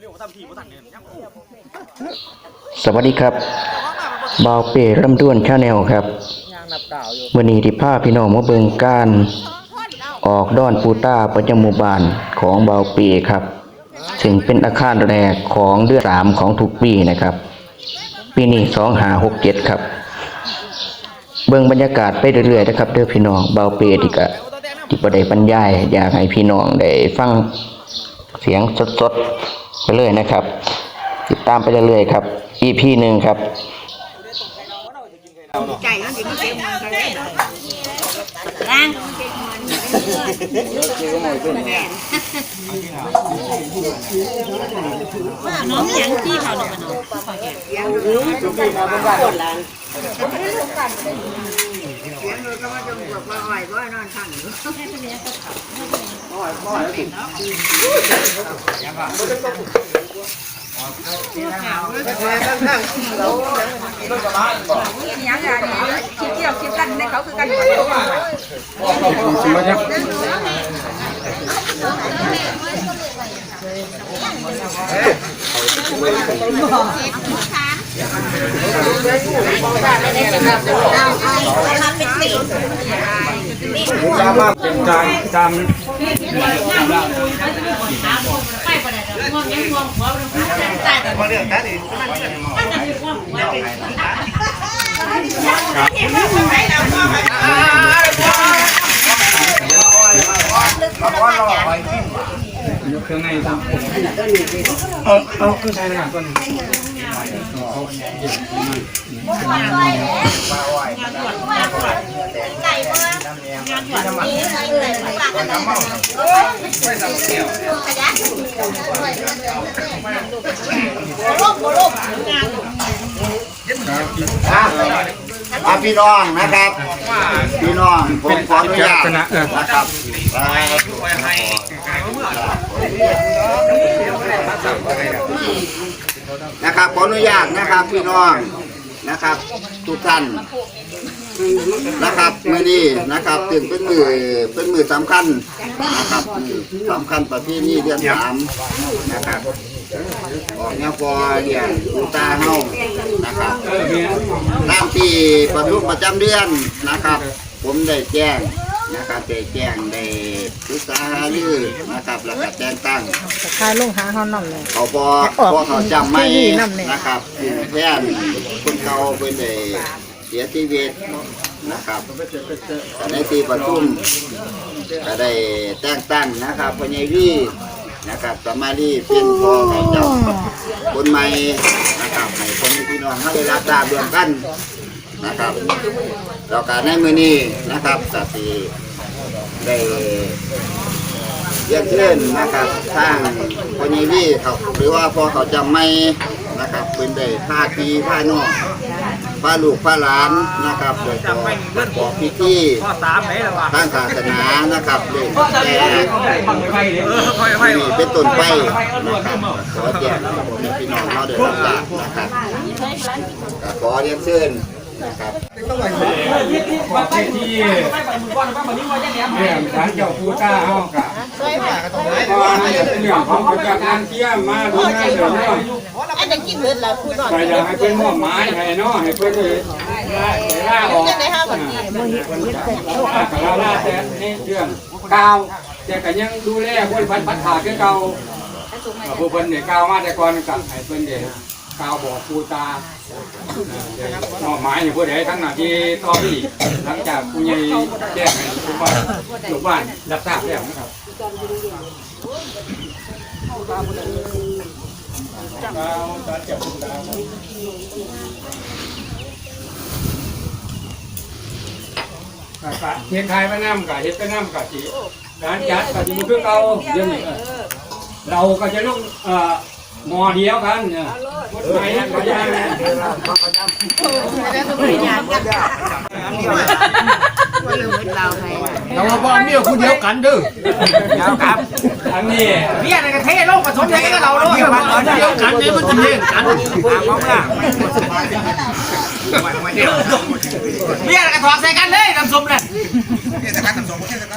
เร็วๆทำทีบ่ทันเนี่ยยังโอ้สวัสดีครับบาวเป้ลำดวนชาแนลครับยางนับดาวอยู่วันนี้ที่พาพี่น้องมาเบิ่งการออกดอนปูต้าประจำหมู่บ้านของบาวเป้ครับซึ่งเป็นอาคารแรกของเดือนสามของทุกปีนะครับ ปีนี้สองหาหกเจ็ดครับ เบิ่งบรรยากาศไปเรื่อยๆนะครับเด้อพี่น้องบาวเป้ที่กะที่ประเดบรรยายอยากให้พี่น้องได้ฟังเสียงสดๆ ไปเลยนะครับ ติดตามไปเรื่อยๆครับ EP หนึ่งครับ ไก่มันสิมันเก็บมันก็ได้ล้างน้องยังที่เขาหนูมันขอแกยังรู้จุดที่มาบ้าน คนล้างเสียงรถก็มาจงกว่าอ่อยบ่นอนทังอยู่ยังไงคิดเกี่ยวคิดกันในเขาคือกันหมดจามากเป็น จามจามเครื่องในครับเอาเอาเครื่องใช้ในงานก่อน อะพี่น้องนะครับ พี่น้องผมขออนุญาตนะครับ นะครับขออนุญาตนะครับพี่น้องนะครับ ทุกท่านนะครับมือนี้นะครับถึงเป็นมือเป็นมือสำคัญนะครับสำคัญประเภทนี้เดือนสามนะครับออกงานฟอเดียลูตาเฮานะครับตามที่ประชุประจำเดือนนะครับ ผมได้แจ้ง นะครับได้แจ้งได้ปรึกษาหารือนะครับแล้วก็แต่งตั้งคายลงหาเขานำเลย เขาพอพอเขาจำไม่นะครับผู้แทนคนเก่าเป็นได้เสียชีวิตนะครับก็ในที่ประชุมก็ได้แต่งตั้งนะครับพญาวีนะครับสมาลีเป็นพ่อเขาเจ้าคนใหม่นะครับให้คนพี่น้องเขาได้รับทราบเรื่องกันนะครับ แล้วการในมือนี้นะครับสติได้เรียกเชิญนะครับทางพญาวีเขาหรือว่าพอเขาจำไม่นะครับเป็นได้ท่าทีท่านอกพาลูกพาหลานนะครับโดยขอประกอบพิธีข้อสามไหนล่ทางศาสนานะครับเรื่องแต่นี่เป็นต้นไปนะครับขอแจ้งให้พ่อแม่พี่น้องเราได้รับทราบนะครับขอเรียนเชิญนะครับ ว่าที่ที่เรื่องศาลเจ้าปูตาเฮากะก็น่าจะเป็นเรื่องของคนจากงานเที่ยมมาดูงานเดี๋ยวนาะอันนี้กินเบิดแล้วพูดหน่อยก็อยากให้เป็นหม้อบหมายให้เนาะให้เพิ่นได้ล่าออกล่าล่าแต่ในเรื่องกาวแต่ก็ยังดูแลคนพันพัดขาคือเก่าผู้เพิ่นเนี่ยกาวมาแต่ก่อนกับให้เพิ่นได้กาวบอกปูตา มอบหมายให้ผู้ใดทั้งหน้าที่ต่อที่หลังจากผู้ใหญ่แจ้งให้ทุกบ้านทุกบ้านรับทราบแล้วนะครับเฮ็ดไทยไปน้ำกับเฮ็ดไปน้ำกับสิการจัดกับสิบุคือเราเดี๋ยวนี้เออเราก็จะลงเอ่อมอเดียวกันเนี่ย เราว่าบ้านเนี่ยคุณเดียวกันเด้ออันนี้เมียในกระเทศโลกผสมใจกับเราด้วยบ้านเดียวกันเนี่ยมันจะเล่นกันเมี ยในกระถอดใส่กันเลยน้ำส้มเลย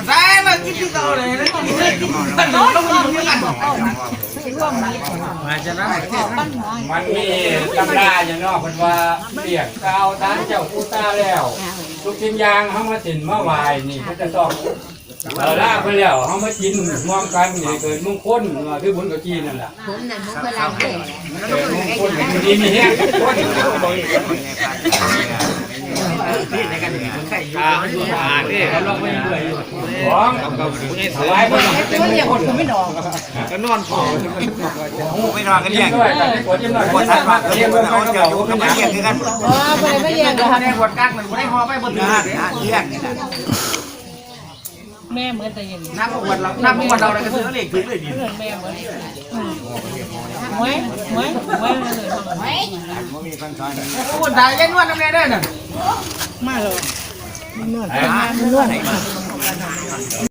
ใส่มากินที่เราเลยแล้วก็ต้องต้องต้องกันมันมีตำราอย่างนอกคนว่าเรียกกาวทานเจ้าผู้ตาแล้ว ทุกสิ่งอย่างเขามาสินมาไหวนี่เขาจะต้อง เออลาไปแล้วเขามากินร่วมกันนี่เกิดมงคลคือบุญกับจีนนั่นแหละผมนั่นผมเคยรับเองเกิดมงคลดีมีแห้งทุกคนอ่าอ่านี่เขาลงไปเรื่อยอยู่ของถวายคนเป็นมงคลไม่นอนก็นอนพอไม่นอนกันเรียกด้วยกันกดยิ้มหน่อยกดทันมาเรียกด้วยเขาเจอเขาไม่เรียกกันอ๋อบ่ได้มาแย่งกันในบทการมันไม่ได้หอไปบนเรือเรียกแม่เหมือนแต่ยังน้ำวันเราน้ำวันเราอะไรก็ซื้อเหล็กถือเลยดิเพื่อนแม่เหมือนหวยหวยหวยเลยคนตายยันนวดน้ำแน่ด้วยน่ะ มาเลยนวดนวด